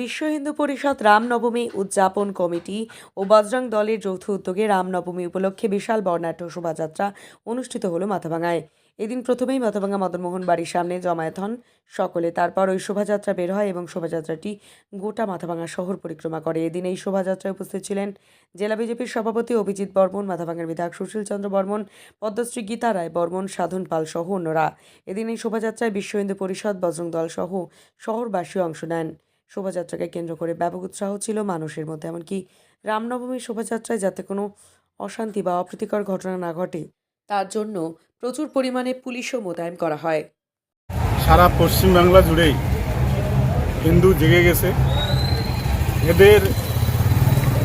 বিশ্ব হিন্দু পরিষদ রামনবমী উদযাপন কমিটি ও বজরং দলের যৌথ উদ্যোগে রামনবমী উপলক্ষে বিশাল বর্ণাঢ্য শোভাযাত্রা অনুষ্ঠিত হলো মাথাভাঙায়। এদিন প্রথমেই মাথাভাঙা মদনমোহন বাড়ির সামনে জমায়েত হন সকলে। তারপর ওই শোভাযাত্রা বের হয় এবং শোভাযাত্রাটি গোটা মাথাভাঙা শহর পরিক্রমা করে। এদিন এই শোভাযাত্রায় উপস্থিত ছিলেন জেলা বিজেপির সভাপতি অভিজিৎ বর্মন, মাথাভাঙার বিধায়ক সুশীল চন্দ্র বর্মন, পদ্মশ্রী গীতা রায় বর্মন, সাধন পাল সহ অন্যরা। এদিন এই শোভাযাত্রায় বিশ্ব হিন্দু পরিষদ, বজরং দল সহ শহরবাসী অংশ নেন। শোভাযাত্রাকে কেন্দ্র করে ব্যাপক উৎসাহ ছিল মানুষের মধ্যে, এমনকি রামনবমীর শোভাযাত্রায় যাতে কোনো অশান্তি বা অপ্রীতিকর ঘটনা না ঘটে, তার জন্য প্রচুর পরিমাণে পুলিশও মোতায়েন করা হয়। সারা পশ্চিমবাংলা জুড়েই হিন্দু জেগে গেছে। এদের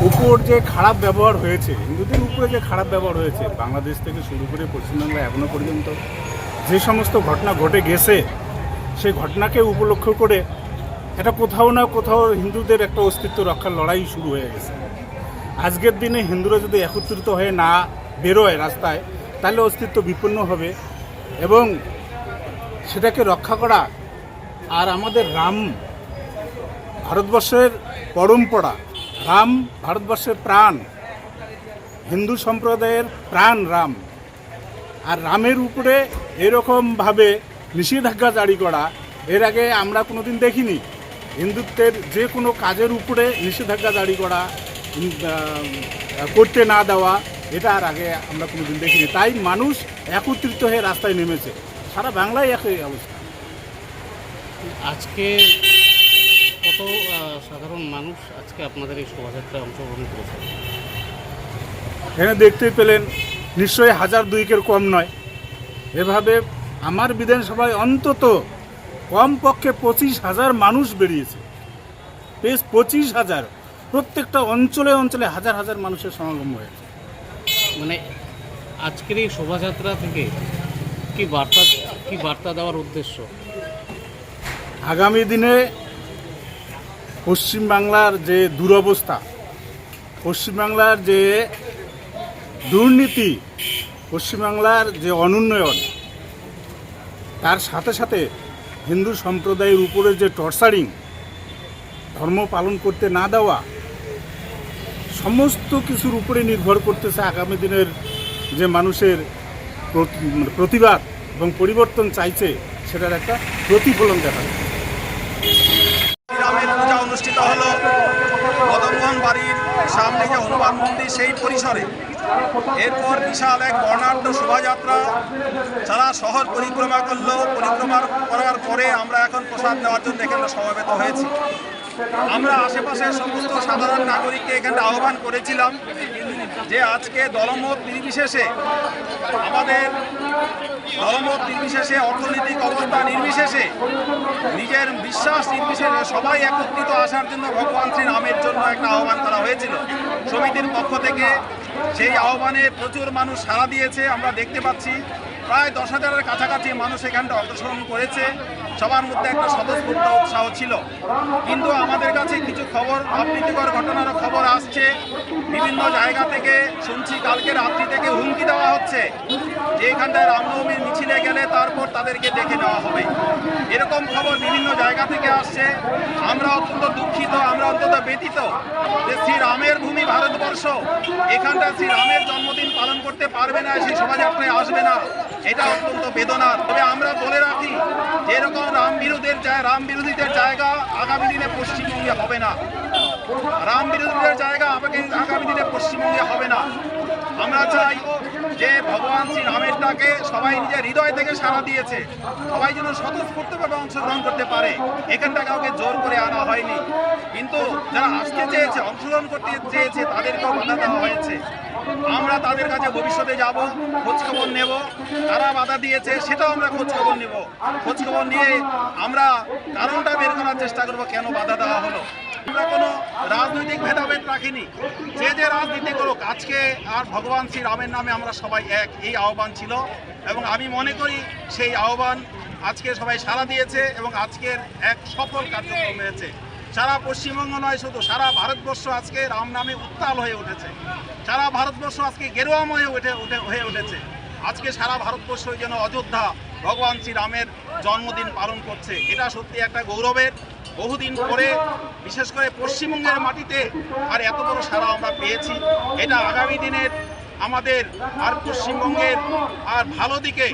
উপর যে খারাপ ব্যবহার হয়েছে, হিন্দুদের উপরে যে খারাপ ব্যবহার হয়েছে, বাংলাদেশ থেকে শুরু করে পশ্চিমবাংলা এখনও পর্যন্ত যে সমস্ত ঘটনা ঘটে গেছে, সেই ঘটনাকে উপলক্ষ করে এটা কোথাও না কোথাও হিন্দুদের একটা অস্তিত্ব রক্ষার লড়াই শুরু হয়ে গেছে। আজকের দিনে হিন্দুরা যদি একত্রিত হয়ে না বেরোয় রাস্তায়, তাহলে অস্তিত্ব বিপন্ন হবে এবং সেটাকে রক্ষা করা আর আমাদের রাম ভারতবর্ষের পরম্পরা, রাম ভারতবর্ষের প্রাণ, হিন্দু সম্প্রদায়ের প্রাণ রাম। আর রামের উপরে এরকমভাবে নিষেধাজ্ঞা জারি করা, এর আগে আমরা কোনোদিন দেখিনি। হিন্দুত্বের যে কোনো কাজের উপরে নিষেধাজ্ঞা জারি করা করতে না দেওয়া এটা আর আগে আমরা কোনোদিন দেখিনি। তাই মানুষ একত্রিত হয়ে রাস্তায় নেমেছে। সারা বাংলায় একই অবস্থা। আজকে কত সাধারণ মানুষ আজকে আপনাদের এই শোভাযাত্রায় অংশগ্রহণ করেছে? এখানে দেখতে পেলেন নিশ্চয়ই হাজার দুইকের কম নয়। এভাবে আমার বিধানসভায় অন্তত কমপক্ষে পঁচিশ হাজার মানুষ বেরিয়েছে। বেশ পঁচিশ হাজার। প্রত্যেকটা অঞ্চলে অঞ্চলে হাজার হাজার মানুষের সমাগম হয়েছে। মানে আজকের এই শোভাযাত্রা থেকে কি বার্তা কি বার্তা দেওয়ার উদ্দেশ্য? আগামী দিনে পশ্চিমবাংলার যে দুরবস্থা পশ্চিমবাংলার যে দুর্নীতি পশ্চিমবাংলার যে অনুন্নয়ন তার সাথে সাথে হিন্দু সম্প্রদায়ের উপরে যে টর্চারিং, ধর্ম পালন করতে না দেওয়া, সমস্ত কিছুর উপরে নির্ভর করতেছে আগামী দিনের যে মানুষের মানে প্রতিবাদ এবং পরিবর্তন চাইছে, সেটার একটা প্রতিফলন দেখা যায়। অনুষ্ঠিত হলো, মদনমোহন বাড়ির সামনে যে হনুমান মন্দির, সেই পরিসরে এরপর বিশাল এক বর্ণাঢ্য শোভাযাত্রা। সারা শহর পরিক্রমা করল। পরিক্রমা করার পরে আমরা এখন প্রসাদ নেওয়ার জন্য এখানে সমবেত হয়েছি। আমরা আশেপাশের সমস্ত সাধারণ নাগরিককে এখানে আহ্বান করেছিলাম যে আজকে দলমত নির্বিশেষে আমাদের দলমত নির্বিশেষে, অর্থনৈতিক অবস্থা নির্বিশেষে, নিজের বিশ্বাস নির্বিশেষে সবাই একত্রিত আসার জন্য ভগবান শ্রী রামের জন্য একটা আহ্বান করা হয়েছিল। সমিতির পক্ষ থেকে সেই আহ্বানে প্রচুর মানুষ সাড়া দিয়েছে আমরা দেখতে পাচ্ছি। প্রায় দশ হাজারের কাছাকাছি মানুষ এখানটা অংশগ্রহণ করেছে। সবার মধ্যে একটা স্বতঃস্ফূর্ত উৎসাহ ছিল। কিন্তু আমাদের কাছে কিছু খবর আপ্রীতিকর ঘটনার খবর আসছে। বিভিন্ন জায়গা থেকে শুনছি, কালকে রাত্রি থেকে হুমকি দেওয়া হচ্ছে যে এখানটায় রামনবমীর মিছিলে গেলে তারপর তাদেরকে দেখে নেওয়া হবে। এরকম খবর বিভিন্ন জায়গা থেকে আসছে। আমরা অত্যন্ত দুঃখিত, আমরা অত্যন্ত ব্যতীত যে শ্রী রামের ভূমি ভারতবর্ষ এখানটা শ্রী রামের জন্মদিন পালন করতে পারবে না সেই শোভাযাত্রায় আসবে না। এটা অত্যন্ত বেদনার। তবে আমরা বলে রাখি, যেরকম রাম বিরোধের রাম বিরোধীদের জায়গা আগামী দিনে পশ্চিমবঙ্গে হবে না। রাম বিরোধীদের জায়গা আগামী- দিনে পশ্চিমবঙ্গে হবে না। আমরা চাই যে ভগবান শ্রী রামের ডাকে সবাই নিজের হৃদয় থেকে সাড়া দিয়েছে। সবাই যেন স্বতঃস্ফূর্তভাবে অংশগ্রহণ করতে পারে। এখানটা কাউকে জোর করে আনা হয়নি। কিন্তু যারা আসতে চেয়েছে, অংশগ্রহণ করতে চেয়েছে, তাদেরকেও বাধা দেওয়া হয়েছে। তাদের কাছে ভবিষ্যতে যাব, খোঁজখবর নেব। তারা বাধা দিয়েছে, সেটাও আমরা খোঁজখবর নেব। খোঁজখবর নিয়ে আমরা কারণটা বের করার চেষ্টা করব, কেন বাধা দেওয়া হলো। আমরা কোনো রাজনৈতিক ভেদাভেদ রাখিনি। যে যে রাজনীতি করুক, আজকে আর ভগবান শ্রী রামের নামে আমরা সবাই এক, এই আহ্বান ছিল। এবং আমি মনে করি সেই আহ্বান আজকে সবাই সাড়া দিয়েছে এবং আজকের এক সফল কার্যক্রম হয়েছে। সারা পশ্চিমবঙ্গ নয় শুধু, সারা ভারতবর্ষ আজকে রাম নামে উত্তাল হয়ে উঠেছে। সারা ভারতবর্ষ আজকে গেরুয়াময় উঠে উঠে, হয়ে উঠেছে। আজকে সারা ভারতবর্ষ যেন অযোধ্যা ভগবান শ্রীরামের জন্মদিন পালন করছে। এটা সত্যি একটা গৌরবের বহুদিন পরে, বিশেষ করে পশ্চিমবঙ্গের মাটিতে আর এত বড় সারা আমরা পেয়েছি। এটা আগামী দিনের আমাদের আর পশ্চিমবঙ্গের আর ভালো দিকে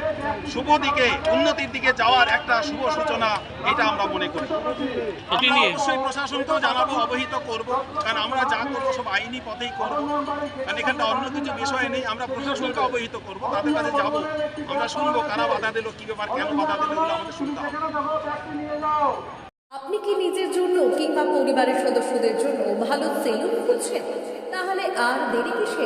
শুভ দিকে উন্নতির দিকে যাওয়ার একটা শুভ সূচনা এটা আমরা মনে করি। অবশ্যই প্রশাসনকেও জানাব অবহিত করব কারণ আমরা যা করব সব আইনি পথেই করব। কারণ এখানটা অন্য কিছু বিষয় নেই আমরা প্রশাসনকে অবহিত করব তাদের কাছে যাব আমরা শুনব কারা বাধা দিল কি ব্যাপার কেন বাধা দিল এগুলো আমাদের শুনতে হবে। আপনি কি নিজের জন্য কিংবা পরিবারের সদস্যদের জন্য ভালো সেলুন খুঁজছেন? তাহলে আর দেরি কিসে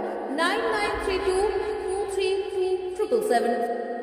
9932 233